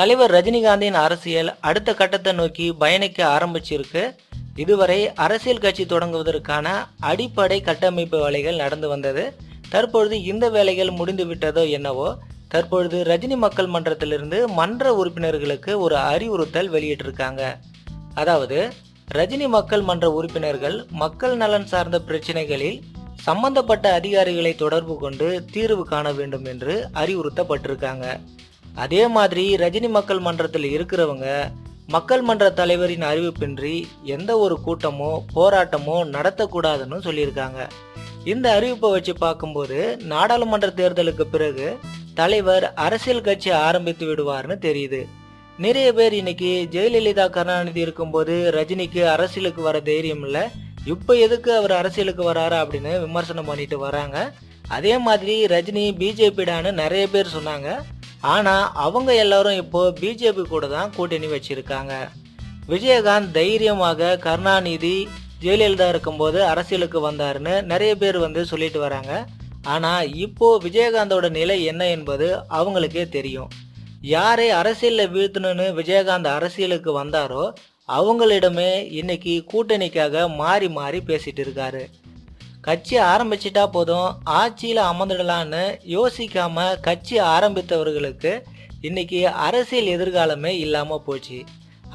தலைவர் ரஜினிகாந்தின் அரசியல் அடுத்த கட்டத்தை நோக்கி பயணிக்க ஆரம்பிச்சிருக்கு. இதுவரை அரசியல் கட்சி தொடங்குவதற்கான அடிப்படை கட்டமைப்பு வேலைகள் நடந்து வந்தது. தற்பொழுது இந்த வேலைகள் முடிந்து விட்டதோ என்னவோ தற்பொழுது ரஜினி மக்கள் மன்றத்திலிருந்து மன்ற உறுப்பினர்களுக்கு ஒரு அறிவுறுத்தல் வெளியிட்டிருக்காங்க. அதாவது ரஜினி மக்கள் மன்ற உறுப்பினர்கள் மக்கள் நலன் சார்ந்த பிரச்சனைகளில் சம்பந்தப்பட்ட அதிகாரிகளை தொடர்பு கொண்டு தீர்வு காண வேண்டும் என்று அறிவுறுத்தப்பட்டிருக்காங்க. அதே மாதிரி ரஜினி மக்கள் மன்றத்தில் இருக்கிறவங்க மக்கள் மன்ற தலைவரின் அறிவிப்பின்றி எந்த ஒரு கூட்டமோ போராட்டமோ நடத்தக்கூடாதுன்னு சொல்லியிருக்காங்க. இந்த அறிவிப்பை வச்சு பார்க்கும்போது நாடாளுமன்ற தேர்தலுக்கு பிறகு தலைவர் அரசியல் கட்சி ஆரம்பித்து விடுவார்னு தெரியுது. நிறைய பேர் இன்னைக்கு ஜெயலலிதா கருணாநிதி இருக்கும்போது ரஜினிக்கு அரசியலுக்கு வர தைரியம் இல்லை. இப்போ எதுக்கு அவர் அரசியலுக்கு வராரு அப்படின்னு விமர்சனம் பண்ணிட்டு வராங்க. அதே மாதிரி ரஜினி பிஜேபிடான்னு நிறைய பேர் சொன்னாங்க. ஆனால் அவங்க எல்லாரும் இப்போ பிஜேபி கூட தான் கூட்டணி வச்சிருக்காங்க. விஜயகாந்த் தைரியமாக கருணாநிதி ஜெயலலிதா இருக்கும்போது அரசியலுக்கு வந்தாருன்னு நிறைய பேர் வந்து சொல்லிட்டு வராங்க. ஆனால் இப்போ விஜயகாந்தோட நிலை என்ன என்பது அவங்களுக்கே தெரியும். யாரை அரசியலில் வீழ்த்தணும்னு விஜயகாந்த் அரசியலுக்கு வந்தாரோ அவங்களிடமே இன்னைக்கு கூட்டணிக்காக மாறி மாறி பேசிட்டு இருக்காரு. கட்சி ஆரம்பிச்சிட்டா போதும் ஆட்சியில் அமர்ந்துடலான்னு யோசிக்காம கட்சி ஆரம்பித்தவர்களுக்கு இன்னைக்கு அரசியல் எதிர்காலமே இல்லாமல் போச்சு.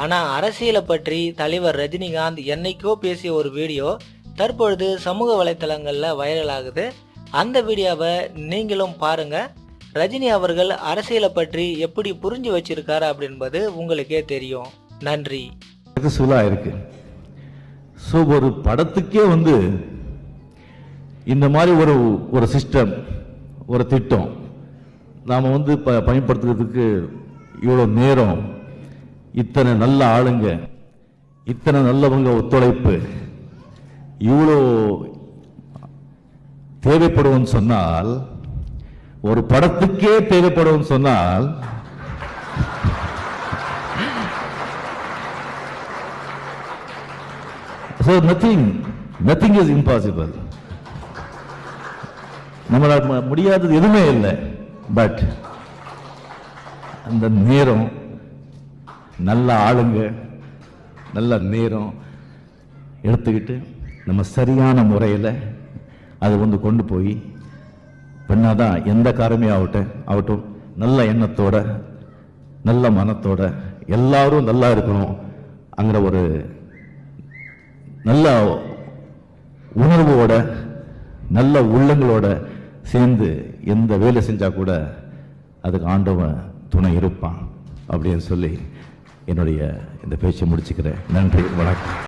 ஆனால் அரசியலை பற்றி தலைவர் ரஜினிகாந்த் என்னைக்கோ பேசிய ஒரு வீடியோ தற்பொழுது சமூக வலைத்தளங்களில் வைரல் ஆகுது. அந்த வீடியோவை நீங்களும் பாருங்க. ரஜினி அவர்கள் அரசியலை பற்றி எப்படி புரிஞ்சு வச்சிருக்காரு அப்படின்பது உங்களுக்கே தெரியும். நன்றி. சக்ஸஸ்ஃபுல்லாக இருக்கு. ஸோ ஒரு படத்துக்கே வந்து இந்த மாதிரி ஒரு ஒரு சிஸ்டம் ஒரு திட்டம் நாம் வந்து ப பயன்படுத்துறதுக்கு இவ்வளோ நேரம் இத்தனை நல்ல ஆளுங்க இத்தனை நல்லவங்க ஒத்துழைப்பு இவ்வளோ தேவைப்படுவோம்னு சொன்னால் ஒரு படத்துக்கே தேவைப்படுவோம்னு சொன்னால் so nothing nothing is impossible நம்மளால் ம- முடியாதது எதுவுமே இல்லை. பட் அந்த நேரம் நல்ல ஆளுங்க நல்ல நேரம் எடுத்துக்கிட்டு நம்ம சரியான முறையில் அதை வந்து கொண்டு போய் பண்ணாதான் எந்த காரமே ஆகட்டும் ஆகட்டும் நல்ல எண்ணத்தோட நல்ல மனத்தோட எல்லாரும் நல்லா இருக்கணும் அங்கிற ஒரு நல்ல உணர்வோட நல்ல உள்ளங்களோட சேர்ந்து எந்த வேலை செஞ்சால் கூட அதுக்கு ஆண்டவன் துணை இருப்பான் அப்படின்னு சொல்லி என்னுடைய இந்த பேச்சை முடிச்சுக்கிறேன். நன்றி வணக்கம்.